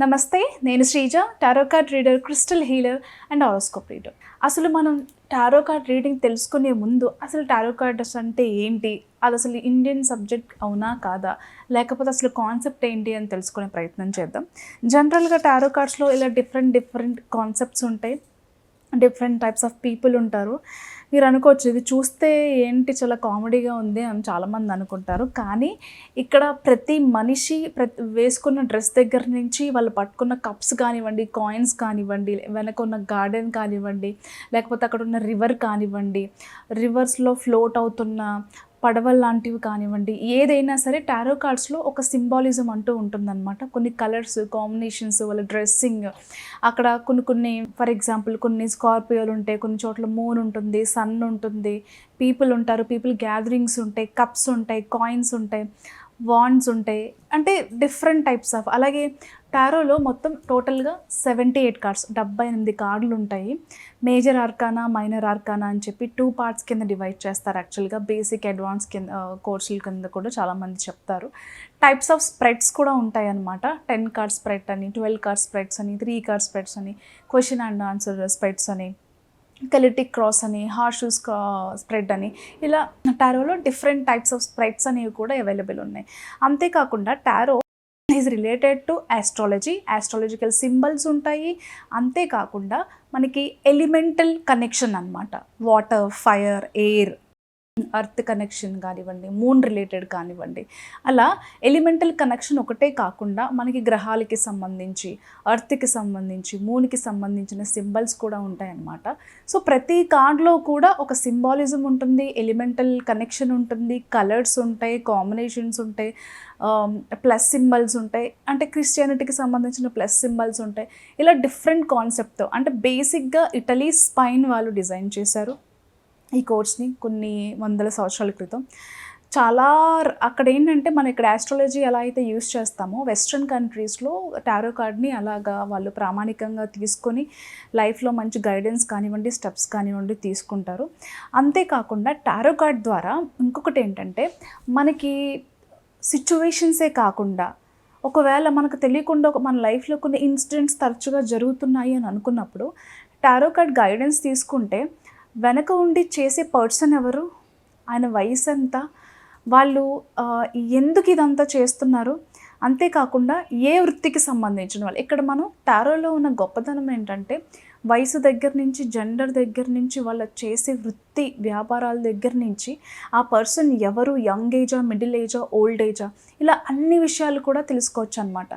నమస్తే నేను Sreeja tarot card reader crystal healer and horoscope reader. అసలు మనం టారో కార్డ్ రీడింగ్ తెలుసుకునే ముందు అసలు టారో కార్డ్స్ అంటే ఏంటి? అది అసలు ఇండియన్ సబ్జెక్ట్ అవునా కాదా? లేకపోతే అసలు కాన్సెప్ట్ ఏంటి అని తెలుసుకునే ప్రయత్నం చేద్దాం. జనరల్గా టారో కార్డ్స్లో ఇలా డిఫరెంట్ డిఫరెంట్ కాన్సెప్ట్స్ ఉంటాయి. డిఫరెంట్ టైప్స్ ఆఫ్ పీపుల్ ఉంటారు. మీరు అనుకోవచ్చు ఇది చూస్తే ఏంటి చాలా కామెడీగా ఉంది అని చాలామంది అనుకుంటారు. కానీ ఇక్కడ ప్రతి మనిషి ప్రతి వేసుకున్న డ్రెస్ దగ్గర నుంచి వాళ్ళు పట్టుకున్న కప్స్ కానివ్వండి కాయిన్స్ కానివ్వండి వెనక ఉన్న గార్డెన్ కానివ్వండి లేకపోతే అక్కడ ఉన్న రివర్ కానివ్వండి రివర్స్లో ఫ్లోట్ అవుతున్న పడవలు లాంటివి కానివ్వండి ఏదైనా సరే టారో కార్డ్స్లో ఒక సింబాలిజం అంటూ ఉంటుందన్నమాట. కొన్ని కలర్స్ కాంబినేషన్స్ వాళ్ళ డ్రెస్సింగ్. అక్కడ కొన్ని కొన్ని ఫర్ ఎగ్జాంపుల్ కొన్ని స్కార్పియోలు ఉంటాయి కొన్ని చోట్ల మూన్ ఉంటుంది సన్ ఉంటుంది పీపుల్ ఉంటారు పీపుల్ గ్యాదరింగ్స్ ఉంటాయి కప్స్ ఉంటాయి కాయిన్స్ ఉంటాయి వాండ్స్ ఉంటాయి. అంటే డిఫరెంట్ టైప్స్ ఆఫ్ అలాగే టారోలో మొత్తం టోటల్గా సెవెంటీ ఎయిట్ కార్డ్స్ డెబ్బై ఎనిమిది కార్డులు ఉంటాయి మేజర్ ఆర్కానా మైనర్ ఆర్కానా అని చెప్పి టూ పార్ట్స్ కింద డివైడ్ చేస్తారు యాక్చువల్గా. బేసిక్ అడ్వాన్స్ కింద కోర్సుల కింద కూడా చాలామంది చెప్తారు. టైప్స్ ఆఫ్ స్ప్రెడ్స్ కూడా ఉంటాయి అన్నమాట టెన్ కార్డ్ స్ప్రెడ్ అని ట్వెల్వ్ కార్డ్ స్ప్రెడ్స్ అని త్రీ కార్డ్ స్ప్రెడ్స్ అని క్వశ్చన్ అండ్ ఆన్సర్ స్ప్రెడ్స్ అని కెలిటిక్ క్రాస్ అని హార్షూస్ స్ప్రెడ్ అని. ఇలా టారోలో డిఫరెంట్ టైప్స్ ఆఫ్ స్ప్రెడ్స్ అనేవి కూడా అవైలబుల్ ఉన్నాయి. అంతేకాకుండా tarot is related to astrology astrological symbols ఉంటాయి. అంతేకాకుండా మనకి ఎలిమెంటల్ కనెక్షన్ అన్నమాట. Water fire air earth connection కానివ్వండి మూన్ రిలేటెడ్ కానివ్వండి. అలా ఎలిమెంటల్ కనెక్షన్ ఒకటే కాకుండా మనకి గ్రహాలకి సంబంధించి అర్త్కి సంబంధించి మూన్కి సంబంధించిన సింబల్స్ కూడా ఉంటాయన్నమాట. సో ప్రతి కార్డ్లో కూడా ఒక సింబాలిజం ఉంటుంది ఎలిమెంటల్ కనెక్షన్ ఉంటుంది కలర్స్ ఉంటాయి కాంబినేషన్స్ ఉంటాయి um, ప్లస్ సింబల్స్ ఉంటాయి. అంటే క్రిస్టియానిటీకి సంబంధించిన ప్లస్ సింబల్స్ ఉంటాయి. ఇలా డిఫరెంట్ కాన్సెప్ట్తో అంటే బేసిక్గా ఇటలీ స్పైన్ వాళ్ళు డిజైన్ చేశారు. ఈ కోర్స్ని కొన్ని వందల సంవత్సరాల క్రితం. చాలా అక్కడ ఏంటంటే మనం ఇక్కడ ఆస్ట్రాలజీ ఎలా అయితే యూస్ చేస్తామో వెస్ట్రన్ కంట్రీస్లో టారో కార్డ్ని అలాగా వాళ్ళు ప్రామాణికంగా తీసుకొని లైఫ్లో మంచి గైడెన్స్ కానివ్వండి స్టెప్స్ కానివ్వండి తీసుకుంటారు. అంతేకాకుండా టారో కార్డ్ ద్వారా ఇంకొకటి ఏంటంటే మనకి సిచ్యువేషన్సే కాకుండా ఒకవేళ మనకు తెలియకుండా ఒక మన లైఫ్లో కొన్ని ఇన్సిడెంట్స్ తరచుగా జరుగుతున్నాయి అని అనుకున్నప్పుడు టారో కార్డ్ గైడెన్స్ తీసుకుంటే వెనక ఉండి చేసే పర్సన్ ఎవరు? ఆయన వయసు ఎంత? వాళ్ళు ఎందుకు ఇదంతా చేస్తున్నారు? అంతేకాకుండా ఏ వృత్తికి సంబంధించిన వాళ్ళు? ఇక్కడ మనం టారోలో ఉన్న గొప్పతనం ఏంటంటే వయసు దగ్గర నుంచి జెండర్ దగ్గర నుంచి వాళ్ళ చేసే వృత్తి వ్యాపారాల దగ్గర నుంచి ఆ పర్సన్ ఎవరు? యంగ్ ఏజా మిడిల్ ఏజా ఓల్డ్ ఏజా? ఇలా అన్ని విషయాలు కూడా తెలుసుకోవచ్చు అనమాట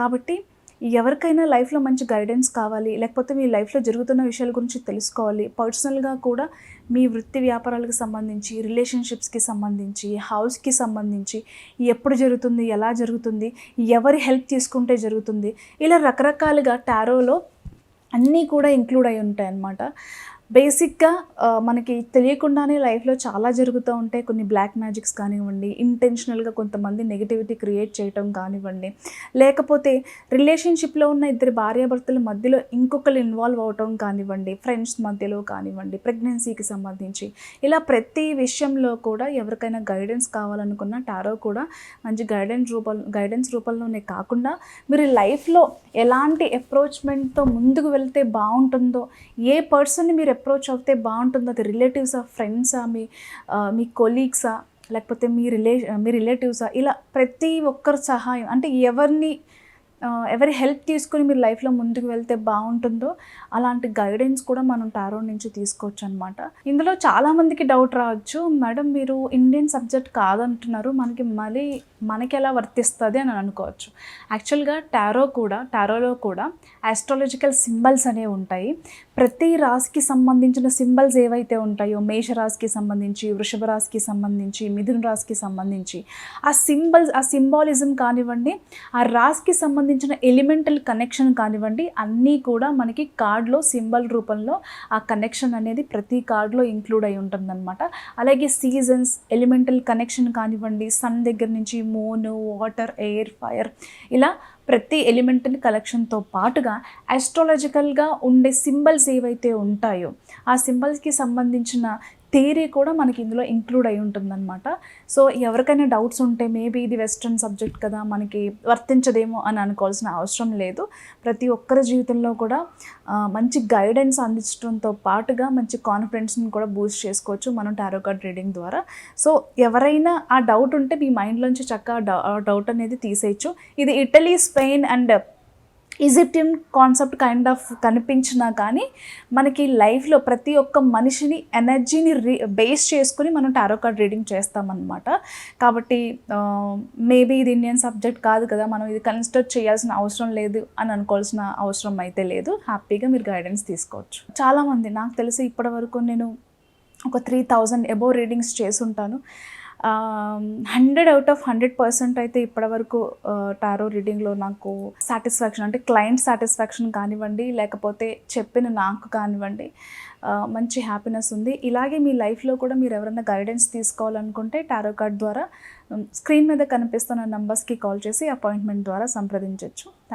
కాబట్టి ఎవరికైనా లైఫ్లో మంచి గైడెన్స్ కావాలి లేకపోతే మీ లైఫ్లో జరుగుతున్న విషయాల గురించి తెలుసుకోవాలి. పర్సనల్గా కూడా మీ వృత్తి వ్యాపారాలకు సంబంధించి రిలేషన్షిప్స్కి సంబంధించి హౌస్కి సంబంధించి ఎప్పుడు జరుగుతుంది ఎలా జరుగుతుంది ఎవరి హెల్ప్ తీసుకుంటే జరుగుతుంది ఇలా రకరకాలుగా టారోలో అన్నీ కూడా ఇంక్లూడ్ అయి ఉంటాయి అన్నమాట బేసిక్గా మనకి తెలియకుండానే లైఫ్లో చాలా జరుగుతూ ఉంటాయి కొన్ని బ్లాక్ మ్యాజిక్స్ కానివ్వండి ఇంటెన్షనల్గా కొంతమంది నెగిటివిటీ క్రియేట్ చేయటం కానివ్వండి. లేకపోతే రిలేషన్షిప్లో ఉన్న ఇద్దరు భార్యాభర్తల మధ్యలో ఇంకొకరు ఇన్వాల్వ్ అవటం కానివ్వండి ఫ్రెండ్స్ మధ్యలో కానివ్వండి ప్రెగ్నెన్సీకి సంబంధించి. ఇలా ప్రతి విషయంలో కూడా ఎవరికైనా గైడెన్స్ కావాలనుకున్న టారో కూడా మంచి గైడెన్స్ రూపం గైడెన్స్ రూపంలోనే కాకుండా మీరు లైఫ్లో ఎలాంటి అప్రోచ్మెంట్తో ముందుకు వెళ్తే బాగుంటుందో ఏ పర్సన్ని మీరు అప్రోచ్ అవుతే బాగుంటుందో. అది రిలేటివ్సా ఫ్రెండ్సా మీ మీ కొలీగ్సా లేకపోతే మీ రిలే మీ రిలేటివ్సా ఇలా ప్రతి ఒక్కరి సహాయం అంటే ఎవరిని ఎవరి హెల్ప్ తీసుకుని మీరు లైఫ్లో ముందుకు వెళ్తే బాగుంటుందో అలాంటి గైడెన్స్ కూడా మనం టారో నుంచి తీసుకోవచ్చు అనమాట ఇందులో చాలామందికి డౌట్ రావచ్చు. మేడం మీరు ఇండియన్ సబ్జెక్ట్ కాదంటున్నారు. మనకి మళ్ళీ మనకి ఎలా వర్తిస్తుంది? అని అనుకోవచ్చు. యాక్చువల్గా టారో కూడా టారోలో కూడా ఆస్ట్రాలజికల్ సింబల్స్ అనేవి ఉంటాయి. ప్రతి రాశికి సంబంధించిన సింబల్స్ ఏవైతే ఉంటాయో మేష రాశికి సంబంధించి వృషభ రాశికి సంబంధించి మిథున రాశికి సంబంధించి ఆ సింబల్స్ ఆ సింబాలిజం కానివ్వండి ఆ రాశికి సంబంధించిన ఎలిమెంటల్ కనెక్షన్ కానివ్వండి అన్నీ కూడా మనకి కార్డ్లో సింబల్ రూపంలో ఆ కనెక్షన్ అనేది ప్రతి కార్డులో ఇంక్లూడ్ అయి ఉంటుందన్నమాట. అలాగే సీజన్స్ ఎలిమెంటల్ కనెక్షన్ కానివ్వండి సన్ దగ్గర నుంచి మూన్ వాటర్ ఎయిర్ ఫైర్ ఇలా ప్రతి ఎలిమెంట్ని కలెక్షన్తో పాటుగా ఆస్ట్రాలజికల్గా ఉండే సింబల్స్ ఏవైతే ఉంటాయో ఆ సింబల్స్కి సంబంధించిన థియరీ కూడా మనకి ఇందులో ఇంక్లూడ్ అయి ఉంటుందన్నమాట. సో ఎవరికైనా డౌట్స్ ఉంటే మేబీ ఇది వెస్ట్రన్ సబ్జెక్ట్ కదా మనకి వర్తించదేమో అని అనుకోవాల్సిన అవసరం లేదు. ప్రతి ఒక్కరి జీవితంలో కూడా మంచి గైడెన్స్ అందించడంతో పాటుగా మంచి కాన్ఫిడెన్స్ని కూడా బూస్ట్ చేసుకోవచ్చు మనం టారో కార్డ్ రీడింగ్ ద్వారా. సో ఎవరైనా ఆ డౌట్ ఉంటే మీ మైండ్లోంచి చక్కగా డౌట్ అనేది తీసేయచ్చు. ఇది Italy Spain and Egyptian concept kind of కనిపించినా కానీ మనకి లైఫ్లో ప్రతి ఒక్క మనిషిని ఎనర్జీని రీ బేస్ చేసుకుని మనం టారో కార్డ్ రీడింగ్ చేస్తామన్నమాట. కాబట్టి మేబీ ఇది ఇండియన్ సబ్జెక్ట్ కాదు కదా మనం ఇది కన్సిడర్ చేయాల్సిన అవసరం లేదు అని అనుకోవాల్సిన అవసరం అయితే లేదు. హ్యాపీగా మీరు గైడెన్స్ తీసుకోవచ్చు. చాలామంది నాకు తెలిసి ఇప్పటివరకు నేను ఒక three thousand above readings చేసుంటాను hundred out of hundred percent అయితే ఇప్పటివరకు టారో రీడింగ్లో నాకు సాటిస్ఫాక్షన్ అంటే క్లయింట్ సాటిస్ఫాక్షన్ కానివ్వండి లేకపోతే చెప్పిన నాకు కానివ్వండి మంచి హ్యాపీనెస్ ఉంది. ఇలాగే మీ లైఫ్లో కూడా మీరు ఎవరైనా గైడెన్స్ తీసుకోవాలనుకుంటే టారో కార్డ్ ద్వారా స్క్రీన్ మీద కనిపిస్తున్న నంబర్స్కి కాల్ చేసి అపాయింట్మెంట్ ద్వారా సంప్రదించవచ్చు